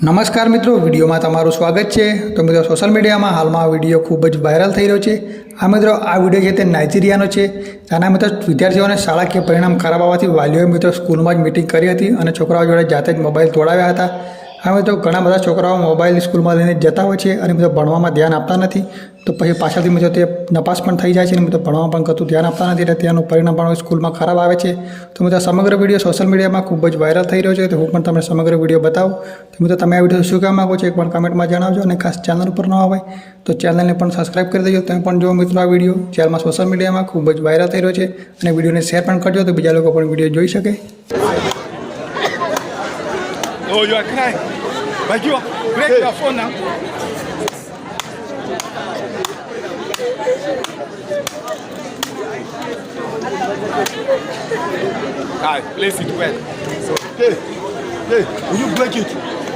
નમસ્કાર મિત્રો, વિડીયોમાં તમારું સ્વાગત છે. તો મિત્રો સોશિયલ મીડિયામાં હાલમાં આ વીડિયો ખૂબ જ વાયરલ થઈ રહ્યો છે. આ મિત્રો, આ વીડિયો છે તે નાઇજીરિયાનો છે. ત્યાંના મિત્રો, વિદ્યાર્થીઓને શાળાકીય પરિણામ ખરાબ આવવાથી વાલીઓએ મિત્રો સ્કૂલમાં જ મિટિંગ કરી હતી અને છોકરાઓ જોડે જાતે જ મોબાઈલ તોડાવ્યા હતા. આ મિત્રો, ઘણા બધા છોકરાઓ મોબાઈલ સ્કૂલમાં લઈને જતા હોય છે અને મિત્રો ભણવામાં ધ્યાન આપતા નથી. તો પછી પાછળથી મિત્રો તે નપાસ પણ થઈ જાય છે અને મિત્રો, ભણવામાં પણ કતું ધ્યાન આપતા નથી. એટલે ત્યાંનું પરિણામ પણ સ્કૂલમાં ખરાબ આવે છે. તો મિત્રો સમગ્ર વીડિયો સોશિયલ મીડિયામાં ખૂબ જ વાયરલ થઈ રહ્યો છે. તો હું પણ તમને સમગ્ર વીડિયો બતાવું. તો મિત્રો, તમે આ વીડિયો શું કહેવા માગો છો, એક પણ કમેન્ટમાં જણાવજો અને ખાસ ચેનલ ઉપર ન હોય તો ચેનલને પણ સબસ્ક્રાઇબ કરી દેજો. તમે પણ જો મિત્રો, આ વીડિયો ચેનલમાં સોશિયલ મીડિયામાં ખૂબ જ વાયરલ થઈ રહ્યો છે અને વિડીયોને શેર પણ કરજો તો બીજા લોકો પણ વીડિયો જોઈ શકે. Oh, you are crying. But you break your phone now. Guy, place it well. Hey, hey, will you break it?